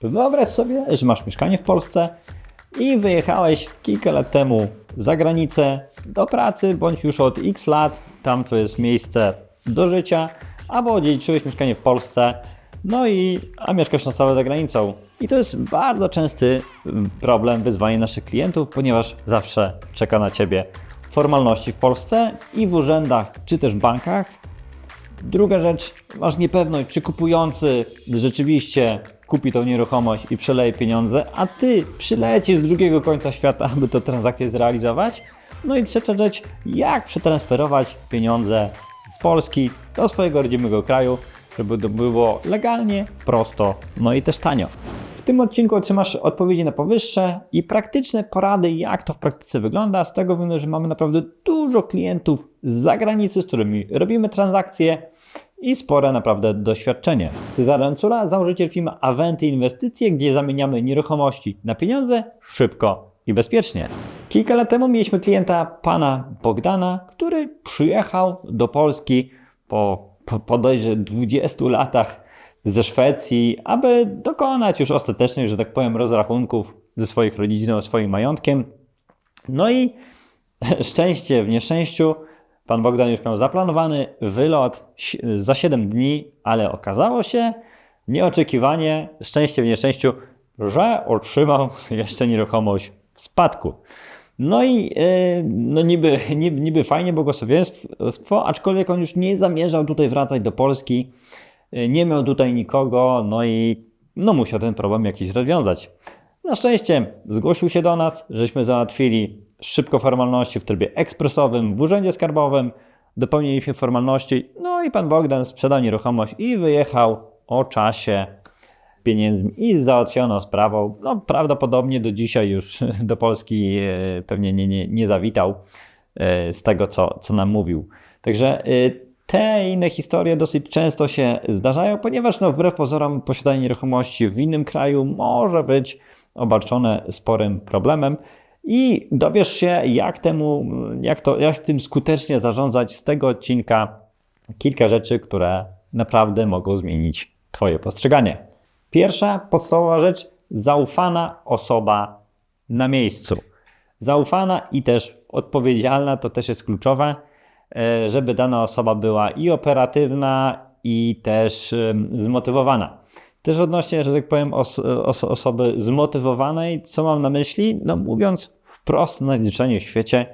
Wyobraź sobie, że masz mieszkanie w Polsce i wyjechałeś kilka lat temu za granicę do pracy, bądź już od x lat, tam to jest miejsce do życia, albo odziedziczyłeś mieszkanie w Polsce, no i a mieszkasz na stałe za granicą. I to jest bardzo częsty mm, problem, wyzwanie naszych klientów, ponieważ zawsze czeka na Ciebie formalności w Polsce i w urzędach, czy też bankach, Druga rzecz, masz niepewność, czy kupujący rzeczywiście kupi tą nieruchomość i przeleje pieniądze, a ty przylecisz z drugiego końca świata, aby tę transakcję zrealizować. No i trzecia rzecz, jak przetransferować pieniądze z Polski do swojego rodzimego kraju, żeby to było legalnie, prosto, no i też tanio. Tym odcinku otrzymasz odpowiedzi na powyższe i praktyczne porady, jak to w praktyce wygląda. Z tego względu, że mamy naprawdę dużo klientów z zagranicy, z którymi robimy transakcje i spore naprawdę doświadczenie. Cezary Ancula, założyciel firmy Aventy Inwestycje, gdzie zamieniamy nieruchomości na pieniądze szybko i bezpiecznie. Kilka lat temu mieliśmy klienta pana Bogdana, który przyjechał do Polski po, po podejrzewam 20 latach ze Szwecji, aby dokonać już ostatecznych, że tak powiem, rozrachunków ze swoich rodzin, swoim majątkiem. No i szczęście w nieszczęściu, pan Bogdan już miał zaplanowany wylot za 7 dni, ale okazało się nieoczekiwanie, szczęście w nieszczęściu, że otrzymał jeszcze nieruchomość w spadku. No i yy, no niby, niby, niby fajnie błogosławieństwo, aczkolwiek on już nie zamierzał tutaj wracać do Polski, nie miał tutaj nikogo, no i no musiał ten problem jakiś rozwiązać. Na szczęście zgłosił się do nas, żeśmy załatwili szybko formalności w trybie ekspresowym w urzędzie skarbowym, dopełniliśmy formalności, no i pan Bogdan sprzedał nieruchomość i wyjechał o czasie pieniędzmi i załatwiono sprawą. No prawdopodobnie do dzisiaj już do Polski e, pewnie nie, nie, nie zawitał e, z tego, co, co nam mówił. Także e, te inne historie dosyć często się zdarzają, ponieważ no, wbrew pozorom posiadanie nieruchomości w innym kraju może być obarczone sporym problemem i dowiesz się, jak, temu, jak, to, jak tym skutecznie zarządzać z tego odcinka kilka rzeczy, które naprawdę mogą zmienić Twoje postrzeganie. Pierwsza podstawowa rzecz, zaufana osoba na miejscu. Zaufana i też odpowiedzialna to też jest kluczowe, żeby dana osoba była i operatywna, i też em, zmotywowana. Też odnośnie, że tak powiem, os os osoby zmotywowanej, co mam na myśli? No mówiąc wprost na w świecie,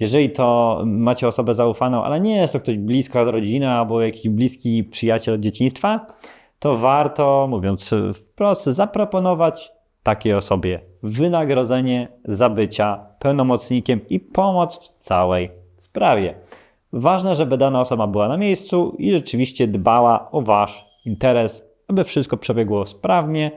jeżeli to macie osobę zaufaną, ale nie jest to ktoś bliska rodzina albo jakiś bliski przyjaciel od dzieciństwa, to warto, mówiąc wprost, zaproponować takiej osobie wynagrodzenie za bycia pełnomocnikiem i pomoc w całej sprawie. Ważne, żeby dana osoba była na miejscu i rzeczywiście dbała o Wasz interes, aby wszystko przebiegło sprawnie,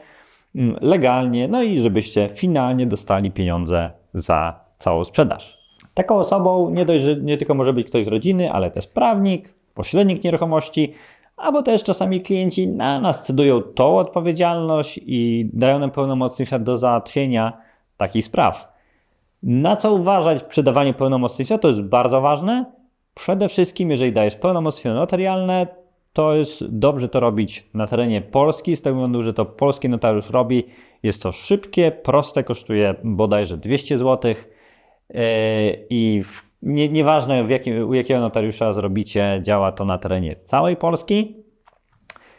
mm, legalnie, no i żebyście finalnie dostali pieniądze za całą sprzedaż. Taką osobą nie dość, że nie tylko może być ktoś z rodziny, ale też prawnik, pośrednik nieruchomości, albo też czasami klienci na nas scedują tą odpowiedzialność i dają nam pełnomocnictwa do załatwienia takich spraw. Na co uważać przy dawaniu pełnomocnictwa? To jest bardzo ważne. Przede wszystkim, jeżeli dajesz pełnomocnictwo notarialne, to jest dobrze to robić na terenie Polski, z tego względu, że to polski notariusz robi. Jest to szybkie, proste, kosztuje bodajże 200 zł. I w, nie, nieważne w jakim, u jakiego notariusza zrobicie, działa to na terenie całej Polski.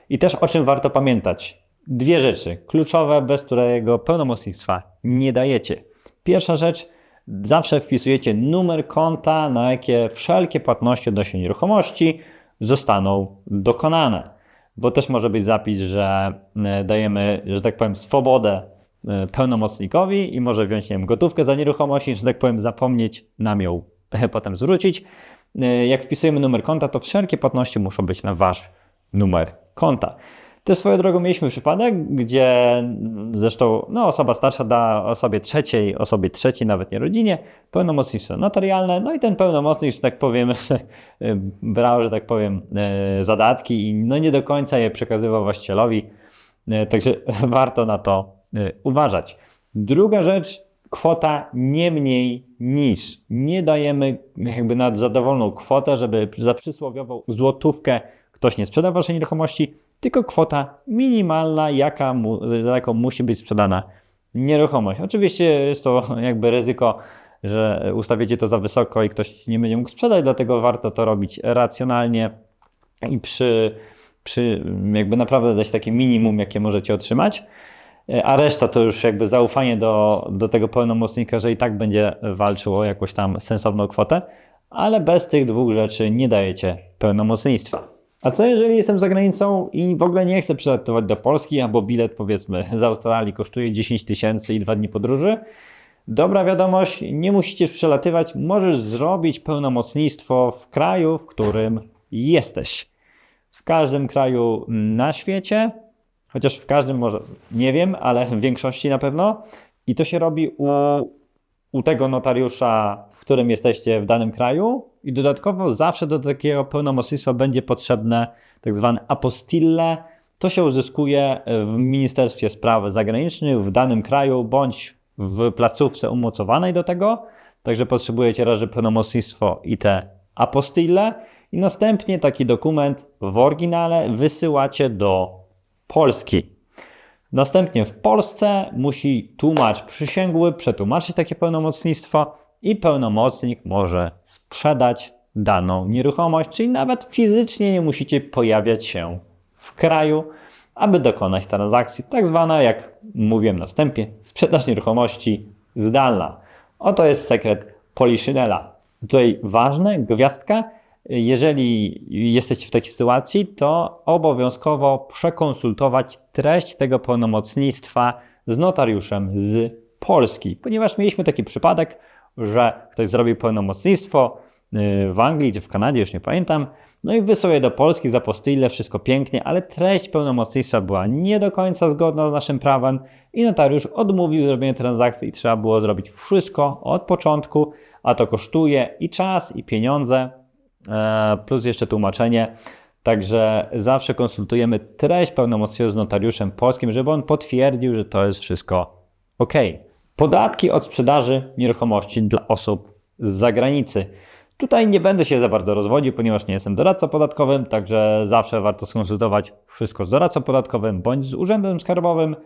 I też o czym warto pamiętać. Dwie rzeczy kluczowe, bez którego pełnomocnictwa nie dajecie. Pierwsza rzecz, zawsze wpisujecie numer konta, na jakie wszelkie płatności odnośnie nieruchomości zostaną dokonane. Bo też może być zapis, że e, dajemy, że tak powiem, swobodę e, pełnomocnikowi i może wziąć nie wiem, gotówkę za nieruchomość, że tak powiem, zapomnieć nam ją potem zwrócić. E, Jak wpisujemy numer konta, to wszelkie płatności muszą być na wasz numer konta. Też swoją drogą mieliśmy przypadek, gdzie zresztą no, osoba starsza da osobie trzeciej, osobie trzeciej, nawet nie rodzinie, pełnomocnictwo notarialne, no i ten pełnomocnik, że tak powiem, brał, że tak powiem, e, zadatki i no nie do końca je przekazywał właścicielowi, E, także warto na to e, uważać. Druga rzecz, kwota nie mniej niż. Nie dajemy jakby na za dowolną kwotę, żeby za przysłowiową złotówkę ktoś nie sprzedał waszej nieruchomości. Tylko kwota minimalna, jaka mu, jaką musi być sprzedana nieruchomość. Oczywiście jest to jakby ryzyko, że ustawicie to za wysoko i ktoś nie będzie mógł sprzedać, dlatego warto to robić racjonalnie i przy, przy jakby naprawdę dać takie minimum, jakie możecie otrzymać. A reszta to już jakby zaufanie do, do tego pełnomocnika, że i tak będzie walczył o jakąś tam sensowną kwotę, ale bez tych dwóch rzeczy nie dajecie pełnomocnictwa. A co jeżeli jestem za granicą i w ogóle nie chcę przylatować do Polski, albo bilet powiedzmy z Australii kosztuje 10 tysięcy i dwa dni podróży? Dobra wiadomość, nie musicie przelatywać, możesz zrobić pełnomocnictwo w kraju, w którym jesteś. W każdym kraju na świecie, chociaż w każdym może, nie wiem, ale w większości na pewno. I to się robi u, u tego notariusza, w którym jesteście w danym kraju. I dodatkowo zawsze do takiego pełnomocnictwa będzie potrzebne tak zwane apostille. To się uzyskuje w Ministerstwie Spraw Zagranicznych w danym kraju bądź w placówce umocowanej do tego. Także potrzebujecie razy pełnomocnictwo i te apostille. I następnie taki dokument w oryginale wysyłacie do Polski. Następnie w Polsce musi tłumacz przysięgły przetłumaczyć takie pełnomocnictwo i pełnomocnik może sprzedać daną nieruchomość, czyli nawet fizycznie nie musicie pojawiać się w kraju, aby dokonać transakcji, tak zwana, jak mówiłem na wstępie, sprzedaż nieruchomości zdalna. Oto jest sekret Poliszynela. Tutaj ważne, gwiazdka, jeżeli jesteście w takiej sytuacji, to obowiązkowo przekonsultować treść tego pełnomocnictwa z notariuszem z Polski, ponieważ mieliśmy taki przypadek, że ktoś zrobił pełnomocnictwo y, w Anglii czy w Kanadzie, już nie pamiętam, no i wysłał je do Polski za postyle, wszystko pięknie, ale treść pełnomocnictwa była nie do końca zgodna z naszym prawem i notariusz odmówił zrobienia transakcji i trzeba było zrobić wszystko od początku, a to kosztuje i czas, i pieniądze, e, plus jeszcze tłumaczenie. Także zawsze konsultujemy treść pełnomocnictwa z notariuszem polskim, żeby on potwierdził, że to jest wszystko ok. Podatki od sprzedaży nieruchomości dla osób z zagranicy. Tutaj nie będę się za bardzo rozwodził, ponieważ nie jestem doradcą podatkowym, także zawsze warto skonsultować wszystko z doradcą podatkowym bądź z urzędem skarbowym.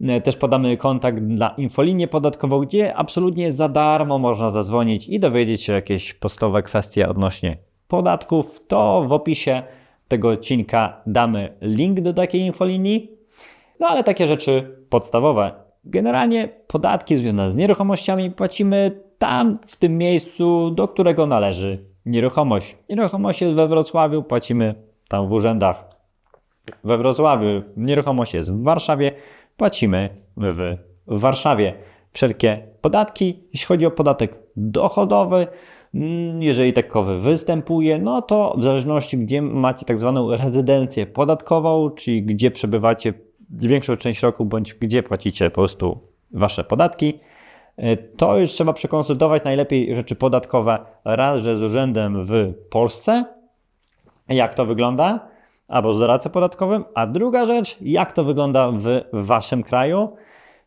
E, Też podamy kontakt dla infolinię podatkową, gdzie absolutnie za darmo można zadzwonić i dowiedzieć się jakieś podstawowe kwestie odnośnie podatków. To w opisie tego odcinka damy link do takiej infolinii. No ale takie rzeczy podstawowe. Generalnie podatki związane z nieruchomościami płacimy tam, w tym miejscu, do którego należy nieruchomość. Nieruchomość jest we Wrocławiu, płacimy tam w urzędach we Wrocławiu. Nieruchomość jest w Warszawie, płacimy w Warszawie. Wszelkie podatki, jeśli chodzi o podatek dochodowy, mm, jeżeli takowy występuje, no to w zależności gdzie macie tak zwaną rezydencję podatkową, czyli gdzie przebywacie większą część roku, bądź gdzie płacicie po prostu wasze podatki, y, to już trzeba przekonsultować najlepiej rzeczy podatkowe raz, że z urzędem w Polsce, jak to wygląda, albo z doradcą podatkowym, a druga rzecz, jak to wygląda w waszym kraju.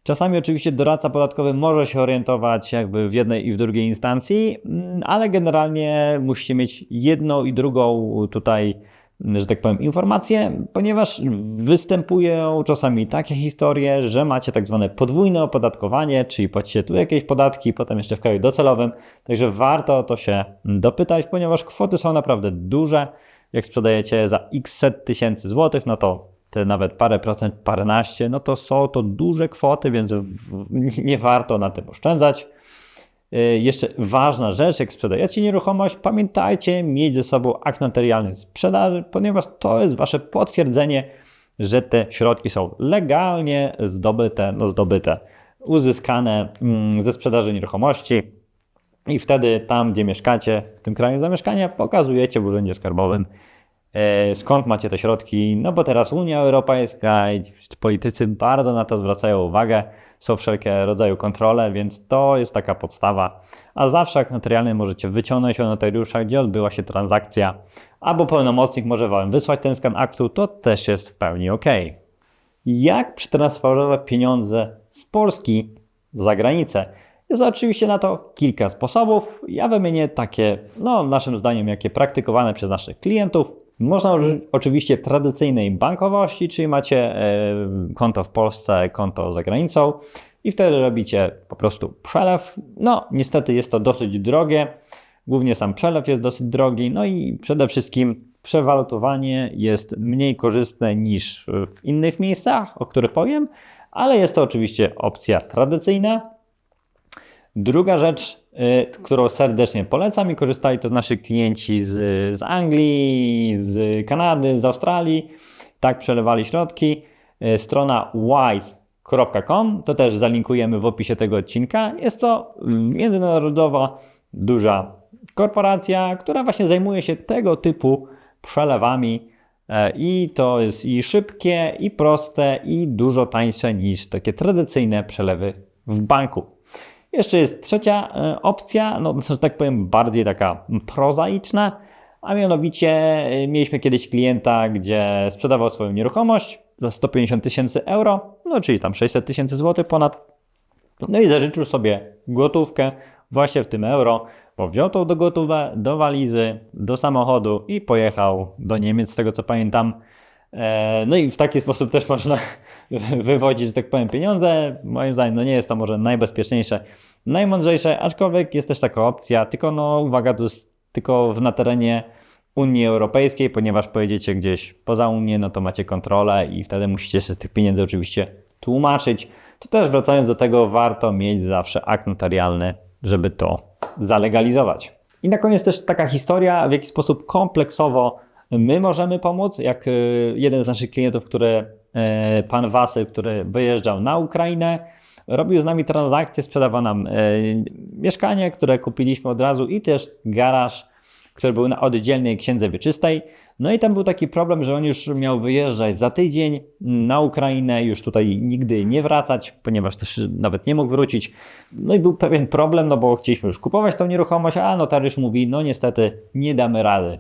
Czasami oczywiście doradca podatkowy może się orientować jakby w jednej i w drugiej instancji, mm, ale generalnie musicie mieć jedną i drugą tutaj, że tak powiem, informacje, ponieważ występują czasami takie historie, że macie tak zwane podwójne opodatkowanie, czyli płacicie tu jakieś podatki, potem jeszcze w kraju docelowym, także warto o to się dopytać, ponieważ kwoty są naprawdę duże. Jak sprzedajecie za x set tysięcy złotych, no to te nawet parę procent, paręnaście, no to są to duże kwoty, więc nie warto na tym oszczędzać. Y, Jeszcze ważna rzecz, jak sprzedajecie nieruchomość, pamiętajcie mieć ze sobą akt notarialny sprzedaży, ponieważ to jest wasze potwierdzenie, że te środki są legalnie zdobyte, no zdobyte, uzyskane mm, ze sprzedaży nieruchomości. I wtedy tam, gdzie mieszkacie, w tym kraju zamieszkania, pokazujecie w urzędzie skarbowym, e, skąd macie te środki. No bo teraz Unia Europejska i politycy bardzo na to zwracają uwagę. Są wszelkie rodzaju kontrole, więc to jest taka podstawa. A zawsze jak notarialny możecie wyciągnąć od notariusza, gdzie odbyła się transakcja, albo pełnomocnik może Wam wysłać ten skan aktu, to też jest w pełni ok. Jak przetransferować pieniądze z Polski za granicę? Jest oczywiście na to kilka sposobów. Ja wymienię takie, no naszym zdaniem, jakie praktykowane przez naszych klientów. Można oczywiście tradycyjnej bankowości, czyli macie e, konto w Polsce, konto za granicą i wtedy robicie po prostu przelew. No, niestety jest to dosyć drogie. Głównie sam przelew jest dosyć drogi, no i przede wszystkim przewalutowanie jest mniej korzystne niż w innych miejscach, o których powiem, ale jest to oczywiście opcja tradycyjna. Druga rzecz, którą serdecznie polecam i korzystali to nasi klienci z, z Anglii, z Kanady, z Australii, tak przelewali środki. Y, Strona wise.com, to też zalinkujemy w opisie tego odcinka. Jest to międzynarodowa, duża korporacja, która właśnie zajmuje się tego typu przelewami e, i to jest i szybkie, i proste, i dużo tańsze niż takie tradycyjne przelewy w banku. Jeszcze jest trzecia e, opcja, no że tak powiem bardziej taka prozaiczna, a mianowicie e, mieliśmy kiedyś klienta, gdzie sprzedawał swoją nieruchomość za 150 tysięcy euro, no czyli tam 600 tysięcy złotych ponad, no i zażyczył sobie gotówkę właśnie w tym euro, bo wziął tą do do walizy, do samochodu i pojechał do Niemiec, z tego co pamiętam. E, No i w taki sposób też można wywodzić, że tak powiem, pieniądze. Moim zdaniem no nie jest to może najbezpieczniejsze, najmądrzejsze, aczkolwiek jest też taka opcja, tylko no uwaga, jest tylko na terenie Unii Europejskiej, ponieważ pojedziecie gdzieś poza Unię, no to macie kontrolę i wtedy musicie się z tych pieniędzy oczywiście tłumaczyć. To też wracając do tego, warto mieć zawsze akt notarialny, żeby to zalegalizować. I na koniec też taka historia, w jaki sposób kompleksowo my możemy pomóc. Jak y, jeden z naszych klientów, który, pan Wasyl, który wyjeżdżał na Ukrainę, robił z nami transakcję, sprzedawał nam e, mieszkanie, które kupiliśmy od razu i też garaż, który był na oddzielnej księdze wieczystej. No i tam był taki problem, że on już miał wyjeżdżać za tydzień na Ukrainę, już tutaj nigdy nie wracać, ponieważ też nawet nie mógł wrócić. No i był pewien problem, no bo chcieliśmy już kupować tą nieruchomość, a notariusz mówi, no niestety nie damy rady.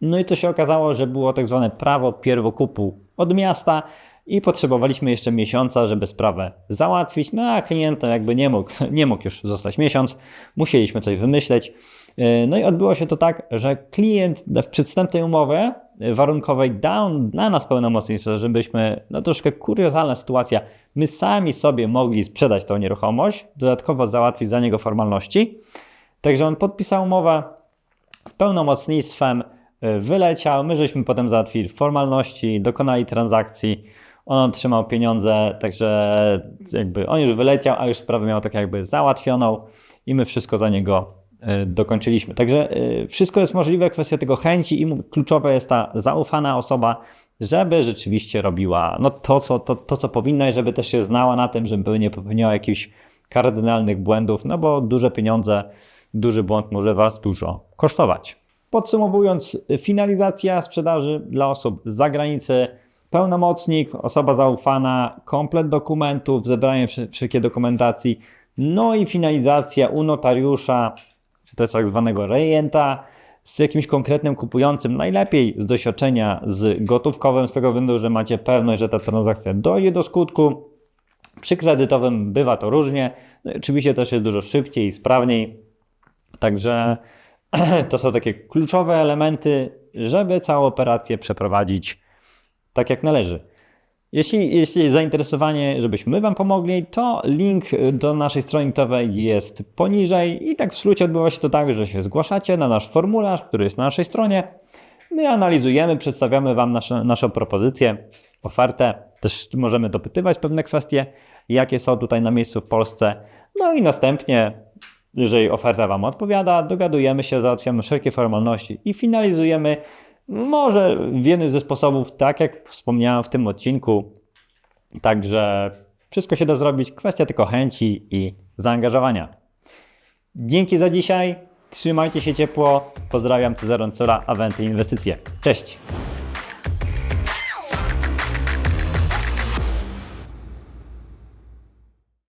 No i to się okazało, że było tak zwane prawo pierwokupu od miasta i potrzebowaliśmy jeszcze miesiąca, żeby sprawę załatwić. No a klient jakby nie mógł, nie mógł już zostać miesiąc, musieliśmy coś wymyśleć. Yy, No i odbyło się to tak, że klient w przedstępnej umowie warunkowej dał na nas pełnomocnictwo, żebyśmy, no troszkę kuriozalna sytuacja, my sami sobie mogli sprzedać tą nieruchomość, dodatkowo załatwić za niego formalności. Także on podpisał umowę z pełnomocnictwem, y, wyleciał, my żeśmy potem załatwili formalności, dokonali transakcji, on otrzymał pieniądze, także jakby on już wyleciał, a już sprawę miał tak jakby załatwioną i my wszystko za niego y, dokończyliśmy. Także y, wszystko jest możliwe, kwestia tego chęci i kluczowa jest ta zaufana osoba, żeby rzeczywiście robiła no to, co, to, to, co powinna i żeby też się znała na tym, żeby nie popełniała jakichś kardynalnych błędów, no bo duże pieniądze, duży błąd może Was dużo kosztować. Podsumowując, finalizacja sprzedaży dla osób z zagranicy, pełnomocnik, osoba zaufana, komplet dokumentów, zebranie wszelkiej dokumentacji, no i finalizacja u notariusza, czy też tak zwanego rejenta, z jakimś konkretnym kupującym, najlepiej z doświadczenia z gotówkowym, z tego względu, że macie pewność, że ta transakcja dojdzie do skutku. Przy kredytowym bywa to różnie. No oczywiście też jest dużo szybciej i sprawniej. Także to są takie kluczowe elementy, żeby całą operację przeprowadzić tak jak należy. Jeśli, jest zainteresowanie, żebyśmy Wam pomogli, to link do naszej strony internetowej jest poniżej i tak w skrócie odbywa się to tak, że się zgłaszacie na nasz formularz, który jest na naszej stronie. My analizujemy, przedstawiamy Wam nasze, naszą propozycję, ofertę. Też możemy dopytywać pewne kwestie, jakie są tutaj na miejscu w Polsce. No i następnie, jeżeli oferta Wam odpowiada, dogadujemy się, załatwiamy wszelkie formalności i finalizujemy może jednym ze sposobów, tak jak wspomniałem w tym odcinku. Także wszystko się da zrobić, kwestia tylko chęci i zaangażowania. Dzięki za dzisiaj, trzymajcie się ciepło, pozdrawiam Cezar Cora, Aventy Inwestycje. Cześć!